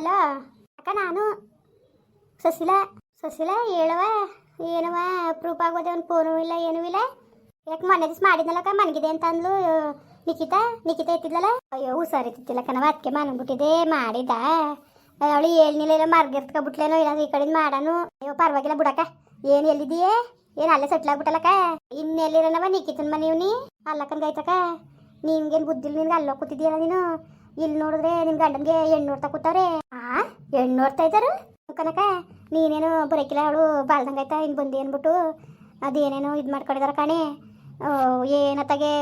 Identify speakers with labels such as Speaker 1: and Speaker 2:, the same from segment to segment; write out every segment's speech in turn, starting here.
Speaker 1: Hello ಅಕ್ಕ, ನಾನು. ಸಸಿಲ ಸಸಿಲ, ಹೇಳುವ? ಏನವ? ಪ್ರೂಫ್ ಆಗೋದೆ ಒಂದು ಫೋನು ಇಲ್ಲ, ಏನೂ ಇಲ್ಲ. ಯಾಕೆ ಮೊನ್ನೆ ದಿವಸ ಮಾಡಿದ್ನಲ್ಲಕ್ಕ ಮನಗಿದೆ ಅಂತ ಅಂದ್ಲು. ನಿಖಿತಾ ನಿಖಿತಾ ಎತ್ತಿದ್ಲಲ್ಲ? ಅಯ್ಯೋ ಹುಷಾರಿತ್ತಿಲ್ಲ ಕಣವ ಅದಕ್ಕೆ ಮನಗ್ಬಿಟ್ಟಿದೆ ಮಾಡಿದ ಅವಳು ಹೇಳ್ನಿಲ್ಲ, ಇಲ್ಲ ಮರ್ಗಿರ್ತ್ಕೊಬಿಟ್ಲೇನೋ ಇಲ್ಲ ಈ ಕಡೆಯಿಂದ ಮಾಡಾನು. ಅಯ್ಯೋ, ಪರವಾಗಿಲ್ಲ ಬಿಡಕ್ಕ ಏನು ಎಲ್ಲಿದೆಯೇ ಏನು ಅಲ್ಲೇ ಸೆಟ್ಲ್ ಆಗ್ಬಿಟ್ಟಲ್ಲಕ್ಕ ಇನ್ನೆಲ್ಲಿರನವ ನಿಖಿತನ ಮನೆ ಇವ್ನಿ ಅಲ್ಲಕನ್ ಗೈತಕ್ಕ ನಿನ್ಗೇನು ಬುದ್ಧಿಲ್ ನಿನ್ಗೆ ಅಲ್ಲೋ ಕೂತಿದ್ದೀಯಲ್ಲ ನೀನು? ಇಲ್ಲಿ ನೋಡಿದ್ರೆ ನಿಮ್ ಗಂಡನ್ಗೆ ಹೆಣ್ಣು ನೋಡ್ತಾ ಕೂತಾರೆ ಆ, ಹೆಣ್ಣು ನೋಡ್ತಾ ಇದ್ದಾರೆ? ಕನಕ, ನೀನೇನು ಬರೋಕಿಲ್ಲ ಅವಳು ಬಾಳ್ದಂಗಾಯ್ತಾ ಇನ್ನು ಬಂದು ಅಂದ್ಬಿಟ್ಟು ಅದೇನೇನೋ ಇದು ಮಾಡ್ಕೊಂಡಿದಾರ ಕಣೆ. ಏನತ್ತಾಗೆ?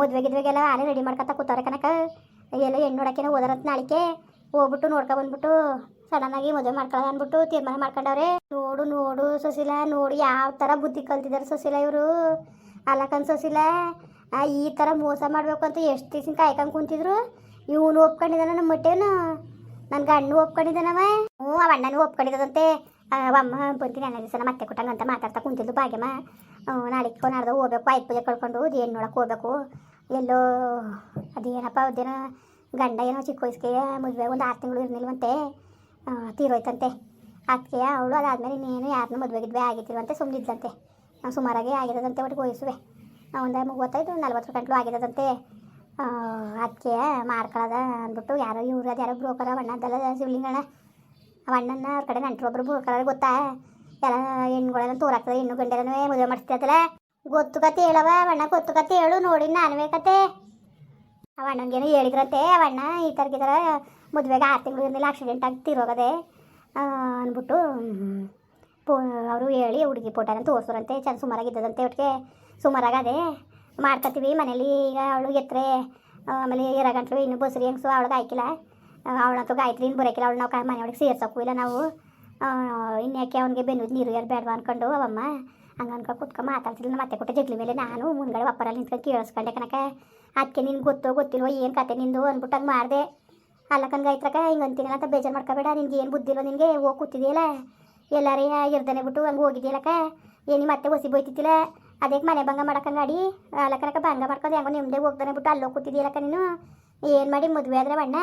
Speaker 1: ಮದುವೆ ಗಿದ್ವೆಗೆಲ್ಲ ಆಲೆ ರೆಡಿ ಮಾಡ್ಕೊತ ಕೂತವ್ರೆ ಕನಕ. ಎಲ್ಲ ಹೆಣ್ಣು ನೋಡೋಕೇನೋ ಹೋದಾರಂತ ನಾಳಿಕೆ. ಹೋಗ್ಬಿಟ್ಟು ನೋಡ್ಕೊ ಬಂದ್ಬಿಟ್ಟು ಸಡನ್ನಾಗಿ ಮದುವೆ ಮಾಡ್ಕೊಳ್ಳೋದು ಅಂದ್ಬಿಟ್ಟು ತೀರ್ಮಾನ ಮಾಡ್ಕೊಂಡವ್ರೆ. ನೋಡು ನೋಡು ಸೊಸಿಲ, ನೋಡು ಯಾವ ಥರ ಬುದ್ಧಿ ಕಲ್ತಿದ್ದಾರೆ ಸೊಸಿಲ ಇವರು. ಅಲ್ಲಕನ್ ಸೊಸಿಲ ಈ ಥರ ಮೋಸ ಮಾಡಬೇಕು ಅಂತ ಎಷ್ಟು ದಿವಸ ಕಾಯ್ಕೊಂಡು ಕುಂತಿದ್ರು? ಇವನು ಒಪ್ಕೊಂಡಿದ್ದಾನ ನಮ್ಮ ಮಟ್ಟೇನು ನನ್ನ ಗಂಡು ಒಪ್ಕೊಂಡಿದ್ದಾನವ? ಹ್ಞೂ, ಅವ ಅಣ್ಣನೂ ಒಪ್ಕೊಂಡಿದ್ದದಂತೆ. ಅಮ್ಮ ಬರ್ತೀನಿ ನನ್ನ ದಿವಸ ಮತ್ತೆ ಕೊಟ್ಟಂಗ ಅಂತ ಮಾತಾಡ್ತಾ ಕುಂತಿದ್ದು ಭಾಗ್ಯಮ್ಮ. ನಾಳೆಗೆ ನಾಡ್ದು ಹೋಗ್ಬೇಕು, ಆಯ್ತು ಪೂಜೆ ಕಳ್ಕೊಂಡು ಏನು ನೋಡಕ್ಕೆ ಹೋಗ್ಬೇಕು. ಎಲ್ಲೋ, ಅದೇನಪ್ಪ, ಅದೇನೋ ಗಂಡ ಏನೋ ಚಿಕ್ಕ ವಯಸ್ಸಿಗೆ ಮದುವೆ, ಒಂದು ಆರು ತಿಂಗಳು ಇರಲಿಲ್ವಂತೆ. ತೀರೋಯ್ತಂತೆ. ಅದಕ್ಕೆ ಅವಳು ಅದಾದ್ಮೇಲೆ ಇನ್ನೇನು ಯಾರನ್ನೂ ಮದುವೆ ಗಿದ್ವೆ ಸುಮ್ಮನಿದ್ದಂತೆ ಸುಮಾರಾಗಿ ಆಗಿರೋದಂತೆ ಒಟ್ಟಿಗೆ ವಯಸ್ಸುವೆ ಒಂದು ಮೂವತ್ತೈದು, ನಲ್ವತ್ತು ಗಂಟಲು ಆಗಿರೋದಂತೆ ಅದಕ್ಕೆ ಮಾಡ್ಕೊಳ್ಳೋದ ಅಂದ್ಬಿಟ್ಟು ಯಾರೋ ಇವ್ರು ಅದು ಯಾರೋ ಬ್ರೋಕರ್ ಅಣ್ಣದ್ದಲ್ಲ ಶಿವಲಿಂಗಣ್ಣ. ಅವ ಅಣ್ಣನ ಅವ್ರ ಕಡೆ ನೆಂಟರು ಒಬ್ರು ಬ್ರೋಕರ್ ಗೊತ್ತಾ? ಎಲ್ಲ ಹೆಣ್ಗಳೆಲ್ಲ ತೋರಾಕ್ತದೆ, ಹೆಣ್ಣು ಗಂಡೆರನೇ ಮದುವೆ ಮಾಡಿಸ್ತೈತಲ್ಲ ಗೊತ್ತು ಕತೆ ಹೇಳವ ಅಣ್ಣ ಗೊತ್ತು ಕತೆ ಹೇಳು, ನೋಡಿ ನಾನುವೇ ಕತೆ. ಅವ ಅಣ್ಣಂಗೇನೋ ಹೇಳಿದ್ರಂತೆ, ಅವ ಅಣ್ಣ ಈ ಥರಕ್ಕೆ ಥರ ಮದುವೆಗೆ ಆರು ತಿಂಗಳು ಇರಲಿಲ್ಲ ಆಕ್ಸಿಡೆಂಟ್ ಆಗಿ ತೀರೋಗದೆ ಅಂದ್ಬಿಟ್ಟು ಪೋ, ಅವರು ಹೇಳಿ ಹುಡುಗಿ ಫೋಟೋನ ತೋರಿಸ್ರಂತೆ, ಚೆಂದ ಸುಮಾರಾಗಿದ್ದದಂತೆ ಒಟ್ಟಿಗೆ ಸುಮಾರಾಗದೆ ಮಾಡ್ಕೊತೀವಿ ಮನೇಲಿ ಈಗ ಅವಳು ಎತ್ತರೆ ಆಮೇಲೆ ಎರಗಂಟ್ರು ಇನ್ನು ಬಸ್ರಿ ಹೆಂಗ್ಸು ಅವಳಿಗೆ ಆಯ್ಕಿಲ್ಲ ಅವಳಂತೂ ಗಾಯತ್ರಿ ಇನ್ನು ಬರೋಕಿಲ್ಲ ಅವಳು ನಾವು ಕ ಮನೆಯೊಳಗೆ ಸೇರ್ಸೋಕ್ಕೂ ಇಲ್ಲ ನಾವು. ಇನ್ಯಾಕೆ ಅವನಿಗೆ ಬೆನ್ನು ನೀರು ಬೇಡವಾ ಅಂದ್ಕೊಂಡು ಅವಮ್ಮ. ಹಂಗೆ ಅನ್ಕೊಂಡು ಕುತ್ಕೊಂಡು ಮಾತಾಡ್ತಿಲ್ಲ ಮತ್ತೆ ಕೊಟ್ಟೆ ಜಗ್ಲಿ ಮೇಲೆ ನಾನು ಮುಂದ್ಗಡೆ ಒಪ್ಪರಲ್ಲಿ ನಿಂತ್ಕೊಂಡು ಕೇಳಿಸ್ಕೊಂಡೆ ಕನಕ ಅದಕ್ಕೆ ನಿನ್ಗೆ ಗೊತ್ತೋ ಗೊತ್ತಿಲ್ವೋ, ಏನು ಕತೆ ನಿಂದು? ಅಂದ್ಬಿಟ್ಟು ಹಂಗೆ ಮಾಡಿದೆ. ಅಲ್ಲಕನ್ ಗಾಯ್ತ್ರಕ ಹಿಂಗೆ ಅಂತೀನಿ ಅಂತ ಬೇಜಾರು ಮಾಡ್ಕೋಬೇಡ. ನಿನ್ಗೆ ಏನು ಬುದ್ಧಿಲ್ಲ ನಿನಗೆ? ಹೋಗಿ ಕೂತಿದೆಯಲ್ಲ. ಎಲ್ಲಾರೇ ಇರ್ದನೆ ಬಿಟ್ಟು ಹಂಗೆ ಹೋಗಿದ್ಯಲ್ಲಕ್ಕ. ಏನು ಮತ್ತೆ ಒಸಿ ಬೈತಿತ್ತಿಲ್ಲ ಅದಕ್ಕೆ ಮನೆ ಭಂಗ ಮಾಡಕಂಗಾಡಿ ಅಲ್ಲಕನಕ ಭಂಗ ಮಾಡ್ಕೊಂಡು ಹೆಂಗೋ ನಿಮ್ದೇ ಹೋಗ್ದಾನೆ ಬಿಟ್ಟು ಅಲ್ಲೋಗಿ ಕೂತಿದ್ದೀಯಲ್ಲಕ್ಕ ನೀನು? ಏನು ಮಾಡಿ ಮದುವೆ ಆದ್ರೆ ಬಣ್ಣ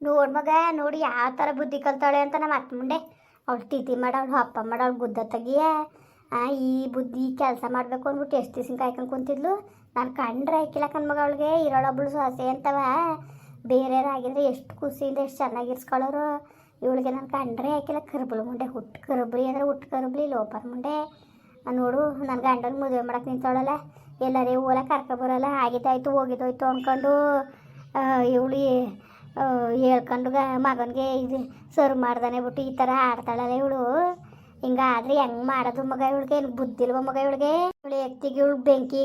Speaker 1: ನೋಡ್ ಮಗ ನೋಡಿ ಯಾವ ಥರ ಬುದ್ಧಿ ಕಲ್ತಾಳೆ ಅಂತ ನಮ್ಮ ಅತ್ತ ಮುಂದೆ. ಅವಳು ತಿಥಿ ಮಾಡವಳು ಅಪ್ಪ ಮಾಡವಳು ಗುದ್ದ ತೆಗಿಯ. ಆ, ಈ ಬುದ್ಧಿ ಕೆಲಸ ಮಾಡಬೇಕು ಅಂದ್ಬಿಟ್ಟು ಎಷ್ಟು ದಿವ್ಸ ಕಾಯ್ಕೊಂಡು ಕುಂತಿದ್ಲು? ನಾನು ಕಂಡ್ರೆ ಹಾಕಿಲ್ಲ ಮಗ ಅವಳಿಗೆ. ಇರೋಳೊಬ್ಳು ಸೊಸೆ ಅಂತವ. ಬೇರೆಯವರಾಗಿದ್ರೆ ಎಷ್ಟು ಖುಷಿಯಿಂದ ಎಷ್ಟು ಚೆನ್ನಾಗಿ ಇರ್ಸ್ಕೊಳ್ಳೋರು ಇವಳಿಗೆ ನಾನು ಕಂಡ್ರೆ ಹಾಕಿಲ್ಲ. ಕರ್ಬಲ್ ಮುಂಡೆ ಹುಟ್ಟು ಕರ್ಬ್ರಿ ಅಂದ್ರೆ ಹುಟ್ಟು ಕರ್ಬ್ಲಿ ಲೋಪರ್ ಮುಂಡೆ ನೋಡು ನನ್ನ ಗಂಡನ ಮದುವೆ ಮಾಡಕ್ಕೆ ನಿಂತಾಳಲ್ಲ ಎಲ್ಲರೇ ಓಲ ಕರ್ಕೊಬರಲ್ಲ ಆಗಿದ್ದಾಯ್ತು, ಹೋಗಿದ್ದೋಯ್ತು ಅಂದ್ಕೊಂಡು ಇವಳು ಹೇಳ್ಕೊಂಡು ಮಗನಿಗೆ ಇದು ಸರ್ವ್ ಮಾಡ್ದಾನೆ ಬಿಟ್ಟು ಈ ಥರ ಆಡ್ತಾಳಲ್ಲ ಇವಳು. ಹಿಂಗಾದ್ರೆ ಹೆಂಗೆ ಮಾಡೋದು ಮಗ ಇವಳಿಗೆ? ಬುದ್ಧಿಲ್ವ ಮಗ ಇವಳಿಗೆ? ಇವಳು ಎತ್ತಿಗೆ ಇವಳು ಬೆಂಕಿ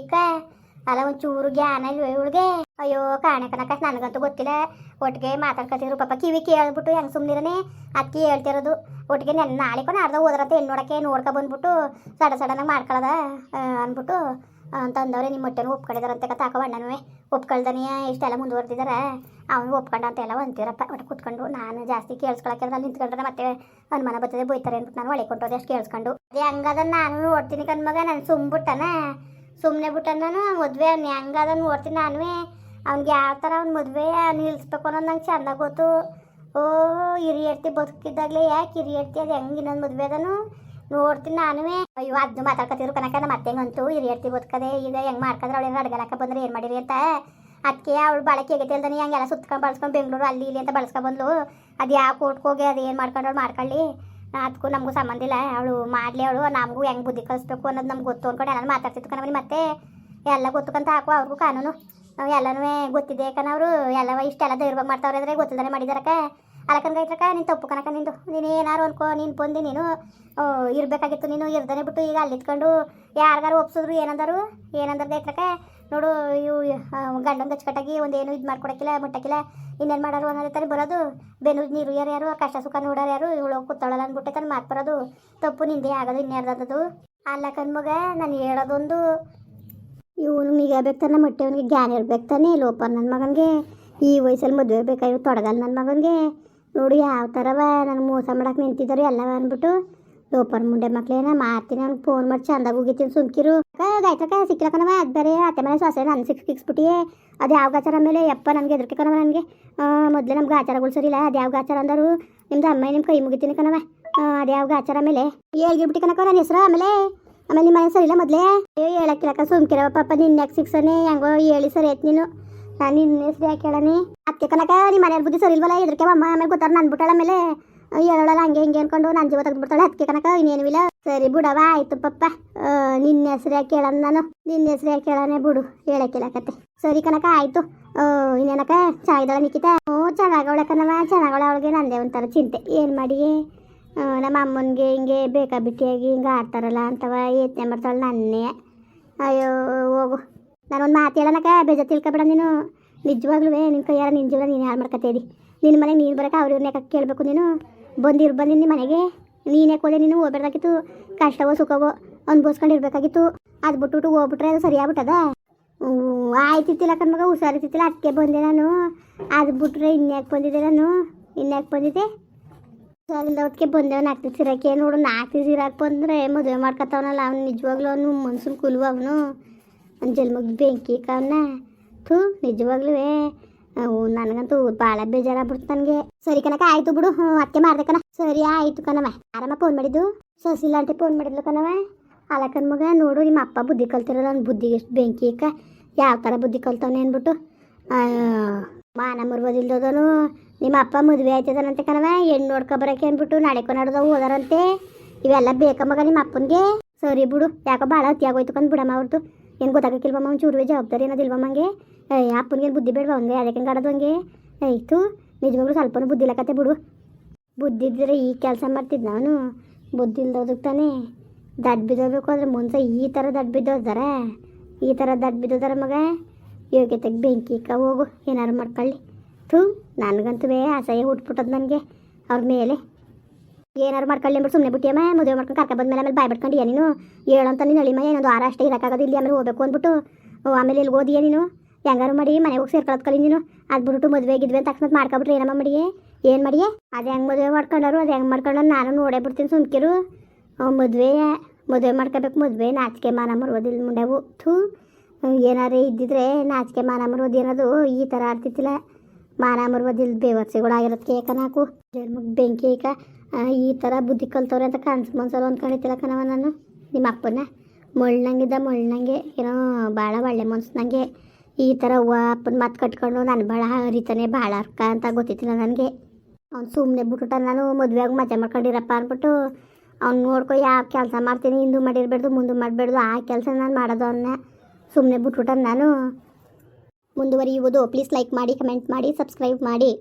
Speaker 1: ಅಲ್ಲ ಒಂಚೂರು ಚೂರು ಜ್ಞಾನ ಇಲ್ವ ಇವಳಿಗೆ? ಅಯ್ಯೋ, ಕಾಣೆ ಕನಕ ನನಗಂತೂ ಗೊತ್ತಿಲ್ಲ. ಒಟ್ಟಿಗೆ ಮಾತಾಡ್ಕೊತಿದ್ರು ಪಾಪ ಕಿವಿ ಕೇಳ್ಬಿಟ್ಟು ಹೆಂಗೆ ಸುಮ್ಮನಿರನೆ ಅಕ್ಕಿ ಹೇಳ್ತಿರೋದು. ಒಟ್ಟಿಗೆ ನೆನ್ ಕೂಡ ಅರ್ಧ ಹೋದ್ರಂತೆ ಹೆಣ್ಣು ನೋಡಕ್ಕೆ ನೋಡ್ಕೊ ಬಂದ್ಬಿಟ್ಟು ಸಡ ಸಡನ್ನಾಗಿ ಮಾಡ್ಕೊಳ್ಳೋದ ಅಂದ್ಬಿಟ್ಟು ಅಂತಂದವ್ರೆ ನಿಮ್ಮ ಹೊಟ್ಟೆನೂ ಒಪ್ಕೊಂಡಿದಾರಂತೆ ಕಥ. ಹಾಕೋ ಅಣ್ಣನೂ ಒಪ್ಕೊಳ್ದಾನೆ, ಇಷ್ಟೆಲ್ಲ ಮುಂದುವರೆದಿದ್ದಾರೆ ಅವನು ಒಪ್ಕೊಂಡ ಅಂತ ಎಲ್ಲ ಅಂತೀರಪ್ಪ. ಒಟ್ಟು ಕೂತ್ಕೊಂಡು ನಾನು ಜಾಸ್ತಿ ಕೇಳಿಸ್ಕೊಳಕ್ಕೆ ನಿಂತ್ಕೊಂಡ್ರೆ ಮತ್ತೆ ಅನುಮಾನ ಬರ್ತದೆ, ಬೈತಾರೆ ಅಂದ್ಬಿಟ್ಟು ನಾನು ಕೊಂಡೋದೆ ಅಷ್ಟು ಕೇಳಿಸ್ಕೊಂಡು. ಅದೇ ಹಂಗದ ನಾನು ನೋಡ್ತೀನಿ ಕಣ್ಮಗ, ನಾನು ಸುಮ್ಬಿಟ್ಟನ. ಸುಮ್ಮನೆ ಬಿಟ್ಟ ನಾನು ಮದುವೆ ಹೆಂಗದ ನೋಡ್ತೀನಿ ನಾನು ಅವ್ನಿಗೆ ಯಾವ ಥರ ಅವ್ನ ಮದುವೆ ನಿಲ್ಲಿಸ್ಬೇಕು ಅನ್ನೋದು ನಂಗೆ ಚೆನ್ನಾಗಿ ಗೊತ್ತು. ಓ ಹಿರಿಯರ್ತಿ ಬದುಕಿದ್ದಾಗಲೇ ಯಾಕೆ ಹಿರಿಯರ್ತಿ ಅದು ಹೆಂಗೆ ಇನ್ನೊಂದು ಮದುವೆ ಅದನು? ನೋಡ್ತೀನಿ ನಾನು ಅಯ್ಯೋ ಅದನ್ನು ಮಾತಾಡ್ಕೊತಿದ್ರು ಕನಕ ನಮ್ಮ ಅತ್ತೆಗಂತೂ ಹಿರಿಯರ್ತಿ ಬದುಕದೆ ಈಗ ಹೆಂಗೆ ಮಾಡ್ಕೊಂಡ್ರೆ ಅವಳಿಗೆ ಅಡ್ಗಲಕ್ಕ ಬಂದ್ರೆ ಏನು ಮಾಡಿರಿ ಅಂತ? ಅದಕ್ಕೆ ಅವಳು ಬಳಕೆ ಹೇಗೆ ಹೇಳ್ದಾನೆ ಹಂಗೆಲ್ಲ ಸುತ್ಕೊಂಡು ಬಳಸ್ಕೊಂಡು ಬೆಂಗಳೂರು ಅಲ್ಲಿ ಇಲ್ಲಿ ಅಂತ ಬಳಸ್ಕೊಂಡು ಬಂದ್ಲು. ಅದು ಯಾವ ಕೋರ್ಟ್ಗೆ ಹೋಗಿ ಅದು ಏನು ಮಾಡ್ಕೊಂಡು ಅವ್ಳು ಮಾಡ್ಕೊಳ್ಳಿ. ಅದಕ್ಕೂ ನಮಗೂ ಸಂಬಂಧ ಇಲ್ಲ. ಅವಳು ಮಾಡಲಿ ಅವಳು, ನಮಗೂ ಹೆಂಗೆ ಬುದ್ಧಿ ಕಲಿಸ್ಬೇಕು ಅನ್ನೋದು ನಮ್ಗೆ ಗೊತ್ತು ಅಂದ್ಕೊಂಡು ಎಲ್ಲ ಮಾತಾಡ್ತಿತ್ತು ಕಣ ಮತ್ತೆ. ಎಲ್ಲ ಗೊತ್ತುಕಂತ ಹಾಕುವ ಅವ್ರಿಗೂ ಕಾನೂನು. ಎಲ್ಲನೂ ಗೊತ್ತಿದೆ ಅವರು ಎಲ್ಲವ ಇಷ್ಟೆಲ್ಲ ಧೈರ್ಯವಾಗಿ ಮಾಡ್ತಾವ್ರೆ ಅಂದ್ರೆ ಗೊತ್ತಿಲ್ಲದೆ ಮಾಡಿದಾರಕ್ಕ. ಅಲಕನ್ ಗೈತ್ರಕ್ಕ, ನೀನು ತಪ್ಪು ಕನಕ ನಿಂದು. ನೀನು ಏನಾರು ಅನ್ಕೋ, ನೀನು ಬಂದು ನೀನು. ಇರಬೇಕಾಗಿತ್ತು ನೀನು, ಇರ್ದಾನೆ ಬಿಟ್ಟು ಈಗ ಅಲ್ಲಿ ಇತ್ಕೊಂಡು ಯಾರಿಗಾರು ಒಪ್ಸಿದ್ರು ಏನಂದರು? ಏನಂದ್ರೆ ಐತ್ರಕ ನೋಡು, ಇವು ಗಂಡನ ಗಚ್ಚಕಟ್ಟಾಗಿ ಒಂದೇನು ಇದು ಮಾಡ್ಕೊಡಕ್ಕಿಲ್ಲ, ಮುಟ್ಟಕ್ಕಿಲ್ಲ. ಇನ್ನೇನು ಮಾಡೋರು ಅನ್ನೋದೇ ಬರೋದು. ಬೆನ್ನು ನೀರು ಯಾರು ಯಾರು ಕಷ್ಟ ಸುಖ ನೋಡೋರು ಯಾರು? ಇವಳು ಕೂತಾಳಲ್ಲ ಅಂದ್ಬಿಟ್ಟೆ ತಾನು ಮಾತು ಬರೋದು. ತಪ್ಪು ನಿಂದೆ ಆಗೋದು ಇನ್ಯಾರ್ದದು ಅಲ್ಲ ಮಗ, ನಾನು ಹೇಳೋದೊಂದು ಇವನು ನಿಗಬೇಕು ತಾನೆ ಮೊಟ್ಟೆ ಅವನಿಗೆ ಜ್ಞಾನ ಇರ್ಬೇಕು ತಾನೆ ಲೋಪ ನನ್ನ ಮಗನಿಗೆ? ಈ ವಯಸ್ಸಲ್ಲಿ ಮದುವೆ ಬೇಕಾಗಿರೋ ತೊಡಗಲ್ಲ ನನ್ನ ಮಗನಿಗೆ. ನೋಡು ಯಾವ ಥರವ ನನಗೆ ಮೋಸ ಮಾಡಕ್ಕೆ ನಿಂತಿದ್ದಾರೆ ಎಲ್ಲವ ಅಂದ್ಬಿಟ್ಟು. ಲೋಪರ್ ಮುಂಡೆ ಮಕ್ಳೇನ ಮಾಡ್ತೀನಿ. ಅವ್ನಿಗೆ ಫೋನ್ ಮಾಡಿ ಚಂದಾಗ ಹೋಗಿತ್ತೀನಿ ಸುಮ್ಕಿರು. ಗಾಯತ್ರಕ ಸಿಕ್ಕಿಲ್ಲ ಕಣವ ಅದು ಬೇರೆ, ಅತ್ತೆ ಮನೆ ಸೊಸೆ ನಾನು ಸಿಕ್ಸ್ ಸಿಕ್ಸ್ಬಿಟ್ಟಿಯೇ ಅದು ಯಾವ ಗಾಚಾರ ಮೇಲೆ ಯಪ್ಪ ನನಗೆ ಎದ್ರಿಕೆ ಕಣವ ನನಗೆ. ಮೊದಲೇ ನಮ್ಗೆ ಆಚಾರಗಳು ಸರಿಯಿಲ್ಲ ಅದು ಯಾವ ಗಾಚಾರ ಅಂದರು? ನಿಮ್ದು ಅಮ್ಮ ನಿಮ್ಮ ಕೈ ಮುಗಿತೀನಿ ಕಣವ ಅದು ಯಾವ ಗಾಚಾರ ಮೇಲೆ ಹೇಳ್ಗಿಬಿಟ್ಟು ಕಣಕ ನನ್ನ ಹೆಸರು ಆಮೇಲೆ? ಆಮೇಲೆ ನಿಮ್ಮ ಮನೆ ಸರಿಲ್ಲ ಮೊದಲೇ? ಹೇಳಕ್ಕಿಲ್ಲಕ್ಕ, ಸುಮ್ಕಿರವ ಪಾಪ ನಿನ್ನ ಯಾಕೆ ಸಿಕ್ಸನೆ ಹೆಂಗೋ ಹೇಳಿ ಸರಿ ಆಯ್ತು ನೀನು. ನಾನು ನಿನ್ನ ಹೆಸರು ಯಾಕೆ ಹೇಳನಿ? ಅದಕ್ಕೆ ಕನಕ ನಿಮ್ಮ ಮನೆಯವ್ರ ಬುದ್ಧಿ ಸರಿ ಇಲ್ವಲ್ಲ? ಎದ್ರಿಕೆ ಅಮ್ಮ ಆಮೇಲೆ ಗೊತ್ತಾರ ನಾನು ಬಿಟ್ಟಾಳ ಮೇಲೆ ಹೇಳೋಳಲ್ಲ, ಹಂಗೆ ಹಿಂಗೆ ಅನ್ಕೊಂಡು ನನ್ನ ಜೀವ ತೆಗೆದ್ಬಿಡ್ತಾಳೆ. ಅದಕ್ಕೆ ಕನಕ ಇನ್ನೇನು ಇಲ್ಲ. ಸರಿ ಬಿಡವ ಆಯ್ತು ಪಪ್ಪ ನಿನ್ನ ಹೆಸರು ಯಾಕೆ ನಾನು? ನಿನ್ನ ಹೆಸರು ಯಾಕೆ ಹೇಳೋಣ ಬಿಡು, ಹೇಳಕ್ಕಿಲ್ಲ ಸರಿ ಕನಕ ಆಯ್ತು. ಇನ್ನೇನಕ ಚಾಯ್ದಳ ನಿಕ್ಕಿತ ಹ್ಞೂ ಚೆನ್ನಾಗವಳೆ ಕಣವ ಚೆನ್ನಾಗವಳೆ ಅವಳಿಗೆ ನಂದೇ ಒಂಥರ ಚಿಂತೆ. ಏನು ಮಾಡಿ ನಮ್ಮ ಅಮ್ಮನಿಗೆ ಹಿಂಗೆ ಬೇಕಾಬಿಟ್ಟಿಯಾಗಿ ಹಿಂಗೆ ಆಡ್ತಾರಲ್ಲ ಅಂತವ ಯೋಚನೆ ಮಾಡ್ತಾಳೆ ನನ್ನೇ. ಅಯ್ಯೋ, ಹೋಗು. ನಾನೊಂದು ಮಾತು ಹೇಳನಕ ಬೇಜ ತಿಳ್ಕೊಬೇಡ ನೀನು. ನಿಜವಾಗ್ಲೂ ನಿನ್ನ ಕೈಯಾರ ನಿನ್ನ ನೀನು ಹಾಳು ಮಾಡ್ಕೊತೀರಿ ನಿನ್ನ ಮನೆಗೆ ನೀನು ಬರೋಕೆ ಅವ್ರ ಇವ್ರನ್ನ ಕೇಳಬೇಕು ನೀನು? ಬಂದಿರು ಬಂದು ನಿನ್ನ ಮನೆಗೆ? ನೀನೇ ಹೋದೆ ನೀನು, ಹೋಗ್ಬಾರ್ದಾಗಿತ್ತು. ಕಷ್ಟವೋ ಸುಖವೋ ಅನ್ಭವಿಸ್ಕೊಂಡಿರ್ಬೇಕಾಗಿತ್ತು. ಅದು ಬಿಟ್ಬಿಟ್ಟು ಹೋಗ್ಬಿಟ್ರೆ ಅದು ಸರಿಯಾಗ್ಬಿಟ್ಟದ? ಆಯ್ತಿತ್ತಿಲ್ಲ ಕಣ್ಮಗ ಹುಷಾರಿತ್ತಿಲ್ಲ ಅದಕ್ಕೆ ಬಂದೆ ನಾನು. ಅದು ಬಿಟ್ರೆ ಇನ್ಯಾಕೆ ಬಂದಿದ್ದೆ ನಾನು? ಇನ್ಯಾಕೆ ಬಂದಿದ್ದೆ? ಹೊತ್ತಿಗೆ ಬಂದೆ ನಾಲ್ಕು ಸಿರಕ್ಕೆ ನೋಡು, ನಾಲ್ಕು ಸಿರಾಕ್ ಬಂದ್ರೆ ಮದುವೆ ಮಾಡ್ಕೊತಾವನಲ್ಲ ಅವ್ನು. ನಿಜವಾಗ್ಲೂ ಅವನು ಮನ್ಸನ್ ಕುಲ್ವ ಅವನು. ಅವ್ನು ಜಲ್ಮಗ್ ಬೆಂಕಿ ಕವನ ಥೂ, ನಿಜವಾಗ್ಲೂ ನನಗಂತೂ ಭಾಳ ಬೇಜಾರಾಗ್ಬಿಡ್ತು ನನಗೆ. ಸರಿ ಕನಕ ಆಯಿತು ಬಿಡು. ಹ್ಞೂ ಅದಕ್ಕೆ ಮಾಡ್ದೆ ಕಣ. ಸರಿ, ಆಯಿತು ಕಣವ ಆರಾಮ ಫೋನ್ ಮಾಡಿದ್ದು? ಸಸಿಲ್ಲ ಅಂತ ಫೋನ್ ಮಾಡಿದ್ಲು ಕಣವ ಅಲ್ಲ ಮಗ, ನೋಡು, ನಿಮ್ಮ ಅಪ್ಪ ಬುದ್ಧಿ ಕಲ್ತಿರಲ್ಲ, ಅವ್ನು ಬುದ್ಧಿಗೆ ಎಷ್ಟು ಬೆಂಕಿ ಯಾವ ಥರ ಬುದ್ಧಿ ಕಲ್ತವನೆ ಅಂದ್ಬಿಟ್ಟು. ಆ, ಮಾನ ಮುರ್ಬೋದಿಲ್ದೋದನು ನಿಮ್ಮ ಅಪ್ಪ ಮದುವೆ ಆಯ್ತದನಂತೆ ಕಣವ ಹೆಣ್ಣು ನೋಡ್ಕೊಬರಕ್ಕೆ ಅಂದ್ಬಿಟ್ಟು ನಾಳೆಕೊ ನಡೆದವು ಹೋದಾರಂತೆ. ಇವೆಲ್ಲ ಬೇಕ ಮಗ ನಿಮ್ಮ ಅಪ್ಪನಿಗೆ? ಸರಿ ಬಿಡು ಯಾಕೋ ಭಾಳ ಅತಿ ಆಗೋಯ್ತು ಕಂದು ಬಿಡಮ್ಮ ಅವ್ರದ್ದು ಏನು ಗೊತ್ತಾಗಕ್ಕಿಲ್ವಮ್ಮ ಒಂದು ಚೂರುವೆ ಜವಾಬ್ದಾರಿ ಅನ್ನೋದಿಲ್ವಮ್ಮಂಗೆ ಏಯ್ ಅಪ್ಪನಿಗೆ ಬುದ್ಧಿ ಬೇಡವ ಹಂಗೆ ಅದಕ್ಕೆ ಆಡೋದು ಹಂಗೆ? ಆಯಿತು ನಿಜವಾಗ್ಲೂ ಸ್ವಲ್ಪನೂ ಬುದ್ಧಿ ಇಲ್ಲಕತ್ತೆ ಕತೆ ಬಿಡು. ಬುದ್ಧಿ ಇದ್ದರೆ ಈ ಕೆಲಸ ಮಾಡ್ತಿದ್ದ ನಾನು. ಬುದ್ಧಿ ಇಲ್ದೋದಕ್ಕೆ ತಾನೇ. ದಡ್ಡ ಬಿದ್ದೋಗ್ಬೇಕು ಅಂದ್ರೆ ಮುಂಚೆ ಈ ಥರ ದಡ್ಡ ಬಿದ್ದೋದಾರ ಈ ಥರ ದಡ್ಡ ಬಿದ್ದೋದಾರ ಮಗ. ಯೋಗ್ಯತೆಗೆ ಬೆಂಕಿ ಇಕ್ಕ ಹೋಗು, ಏನಾರು ಮಾಡ್ಕೊಳ್ಳಿ. ಥೂ, ನನಗಂತೂ ಅಸಹ್ಯ ಹುಟ್ಬಿಟ್ಟದ ನನಗೆ, ಅವ್ರ ಮೇಲೆ. ಏನಾರು ಮಾಡ್ಕೊಳ್ಳಿ ಅಂದ್ಬಿಟ್ಟು ಸುಮ್ಮನೆ ಬಿಟ್ಟಿಯಮ್ಮ ಮದುವೆ ಮಾಡ್ಕೊಂಡು ಕರ್ಕ ಬಂದ್ಮೇಲೆ ಆಮೇಲೆ ಬಾಯ್ ಬಿಟ್ಕೊಂಡು ನೀನು. ಹೇಳಂತ ನೀನು ಹೇಳಿಮ್ಮ ಏನೊಂದು ವಾರ ಅಷ್ಟೇ ಇರೋಕ್ಕಾಗೋದು ಇಲ್ಲಿ ಆಮೇಲೆ ಹೋಗ್ಬೇಕು ಅಂದ್ಬಿಟ್ಟು ಆಮೇಲೆ ಇಲ್ಲಿ ಓದಿಯೇ ನೀನು? ಹೆಂಗಾರು ಮಾಡಿ ಮನೆಗೆ ಹೋಗಿ ಸೇರ್ಕೊಳ್ಳೋದು ಕಲಿ ನೀನು. ಅದು ಬಿಟ್ಟು ಮದುವೆ ಗಿದ್ವೆ ಅಂತ ತಕ್ಷಣ ಮಾಡ್ಕೊಬಿಟ್ರೆ ಏನಮ್ಮ ಮಾಡಿಯೇ? ಏನು ಮಾಡಿಯೇ? ಅದು ಹೆಂಗೆ ಮದುವೆ ಮಾಡ್ಕೊಂಡರು ಅದು ಹೆಂಗೆ ಮಾಡ್ಕೊಂಡು ನಾನು ನೋಡೇ ಬಿಡ್ತೀನಿ ಸುಮ್ಕಿರು. ಮದುವೆ ಮದುವೆ ಮಾಡ್ಕೋಬೇಕು ಮದುವೆ, ನಾಚಿಕೆ ಮಾನ ಮರುವುದಿಲ್ಲ ಮುಂಡೆವು. ಥೂ ಏನಾರೇ ಇದ್ದಿದ್ರೆ ನಾಚಿಕೆ ಮಾನ ಅದು ಏನದು ಈ ಥರ ಆಡ್ತಿತ್ತಿಲ್ಲ ಮಾನ ಮರುವುದಿಲ್ಲ ಕೇಕ ನಾಕು ಜನ್ಮಕ್ಕೆ ಬೆಂಕಿ ಏಕ ಈ ಥರ ಬುದ್ಧಿ ಕಲ್ತವ್ರೆ ಅಂತ ಕನ್ಸು ಮನ್ಸಲ್ಲಿ ಕಾಣಿತಿಲ್ಲ ಕಣವ ನಾನು. ನಿಮ್ಮ ಅಪ್ಪನ ಮೊಳ್ನಂಗಿದ್ದ ಮೊಳ್ನಂಗೆ, ಏನೋ ಭಾಳ ಒಳ್ಳೆ ಮನ್ಸು ಈ ಥರ ಅವ್ವ ಅಪ್ಪನ ಮಾತು ಕಟ್ಕೊಂಡು ನಾನು ಭಾಳ ಹರಿತಾನೆ ಭಾಳ ಅರ್ಕ ಅಂತ ಗೊತ್ತಿತ್ತಿಲ್ಲ ನನಗೆ. ಅವ್ನು ಸುಮ್ಮನೆ ಬಿಟ್ಬಿಟ್ಟ ನಾನು ಮದುವೆಯಾಗಿ ಮಜಾ ಮಾಡ್ಕೊಂಡಿರಪ್ಪ ಅಂದ್ಬಿಟ್ಟು ಅವ್ನು ನೋಡ್ಕೊ ಯಾವ ಕೆಲಸ ಮಾಡ್ತೀನಿ, ಹಿಂದೂ ಮಾಡಿರಬಾರ್ದು ಮುಂದೆ ಮಾಡಬಾರ್ದು ಆ ಕೆಲಸ ನಾನು ಮಾಡೋದು ಅವನ್ನ ಸುಮ್ಮನೆ ಬಿಟ್ಬಿಟ್ಟ ನಾನು ಮುಂದುವರಿಯುವುದು. ಪ್ಲೀಸ್ ಲೈಕ್ ಮಾಡಿ ಕಮೆಂಟ್ ಮಾಡಿ ಸಬ್ಸ್ಕ್ರೈಬ್ ಮಾಡಿ.